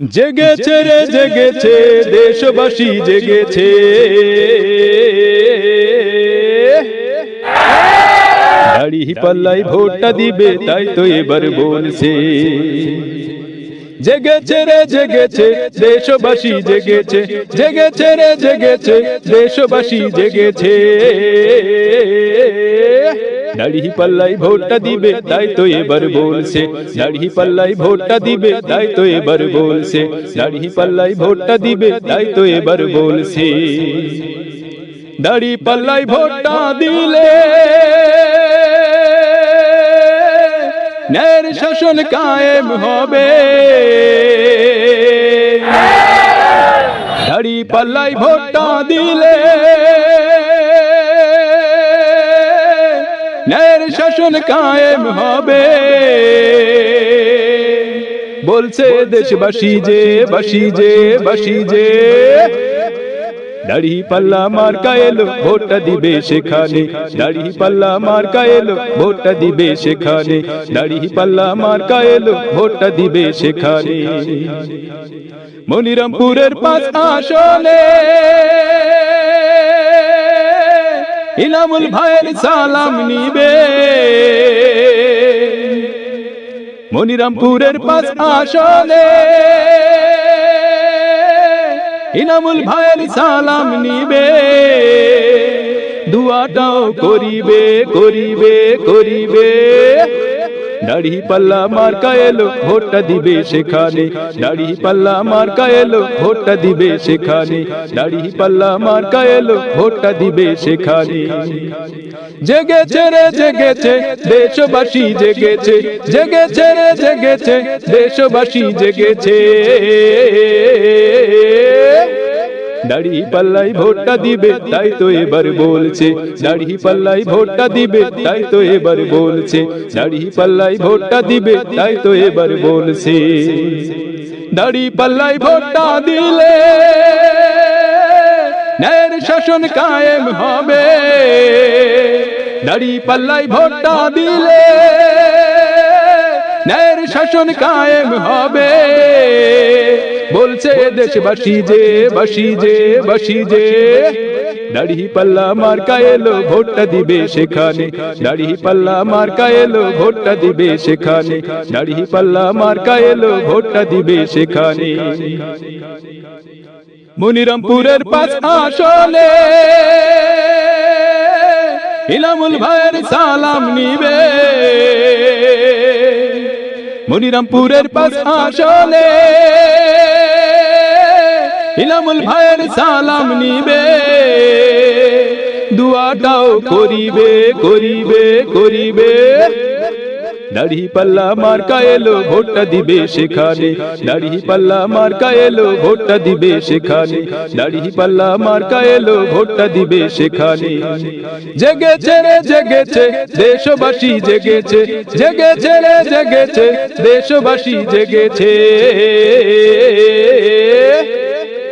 জেগেছে রে জেগেছে দেশবাসী জেগেছে। দাড়ি পাল্লাই ভোটটা দিবে তাই তো এবার বলছে। জেগেছে রে জেগেছে দেশবাসী জেগেছে। জেগেছে রে জেগেছে দেশবাসী জেগেছে। দাড়ি পাল্লাই ভোটটা দিবে তাই তো এবার বলছে দাড়ি পাল্লাই ভোটটা দিবে তাই তো এবার বলছে দাড়ি পাল্লাই ভোটটা দিবে তাই তো এবার বলছে দাড়ি পাল্লাই ভোটটা দিলে ন্যায়ের শাসন কায়েম হবে দাড়ি পাল্লাই ভোটটা দিলে শাসন কায়েম হবে। বলছে দেশবাসী যে বাসী যে বাসী যে। দাড়ি পাল্লা মার্কা এলো ভোটটা দিবে সেখানে। দাড়ি পাল্লা মার্কা এলো ভোটটা দিবে সেখানে। দাড়ি পাল্লা মার্কা এলো ভোটটা দিবে সেখানে। মনিরামপুরের পাঁচ আসনে ইনামুল ভাইয়ের সালাম নিবে। মনিরামপুরের পাঁচ আসনে। ইনামুল ভাইয়ের সালাম নিবে। দুয়াটাও করিবে করিবে করিবে। দাড়ি পাল্লা মার্কা এলো ভোটটা দিবে সেখানে। দাড়ি পাল্লা মার্কা এলো ভোটটা দিবে সেখানে। দাড়ি পাল্লা মার্কা এলো ভোটটা দিবে সেখানে। জেগেছে রে, জেগেছে, দেশবাসী জেগেছে। জেগেছে রে, জেগেছে, দেশবাসী জেগেছে। দাড়ি পাল্লাই ভোটটা দিবে, তাই তো এবার বলছে। দাড়ি পাল্লাই ভোটটা দিবে, তাই তো এবার বলছে। দাড়ি পাল্লাই ভোটটা দিবে, তাই তো এবার বলছে। দাড়ি পাল্লাই ভোটটা দিলে ন্যায়ের শাসন কায়েম হবে। দাড়ি পাল্লাই ভোটটা দিলে ন্যায়ের শাসন কায়েম হবে। বলছে দেশবাসী যে, বাসী যে বাসী যে। দাড়ি পাল্লা মার্কা এলো, ভোটটা দিবে সেখানে। দাড়ি পাল্লা মার্কা এলো, ভোটটা দিবে সেখানে। দাড়ি পাল্লা মার্কা এলো, ভোটটা দিবে সেখানে। মনিরামপুরের পাঁচ আসনে ইনামুল ভাইয়ের সালাম নিবে। মনিরামপুরের পাশ আসলে ইলামুল ভাইয়ের সালাম নিবে দুয়াটাও করিবে করিবে করিবে। দাড়ি পাল্লা মার্কা এলো, ভোটটা দিবে সেখানে। দাড়ি পাল্লা মার্কা এলো, ভোটটা দিবে সেখানে। দাড়ি পাল্লা মার্কা এলো, ভোটটা দিবে সেখানে। জেগেছে রে জেগেছে দেশবাসী জেগেছে জেগেছে রে জেগেছে দেশবাসী জেগেছে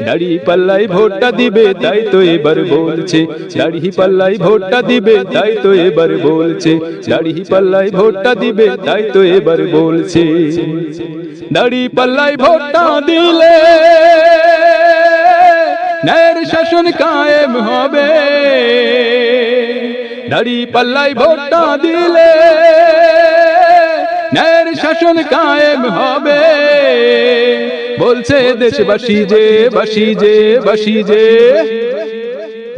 দাড়ি পাল্লাই ভোটটা দিবে, তাই তো এবার বলছে। দাড়ি পাল্লাই ভোটটা দিবে, তাই তো এবার বলছে। দাড়ি পাল্লাই ভোটটা দিবে, তাই তো এবার বলছে। দাড়ি পাল্লাই ভোটটা দিলে ন্যায়ের শাসন কায়েম হবে। দাড়ি পাল্লাই ভোটটা দিলে ন্যায়ের শাসন কায়েম হবে। বলছে দেশবাসী যে, বাসী যে বাসী যে।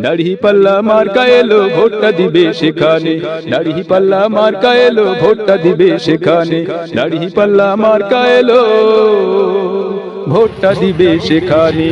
দাড়ি পাল্লা মার্কা এলো, ভোটটা দিবে সেখানে। দাড়ি পাল্লা মার্কা এলো, ভোটটা দিবে সেখানে। দাড়ি পাল্লা মার্কা এলো, ভোটটা দিবে সেখানে।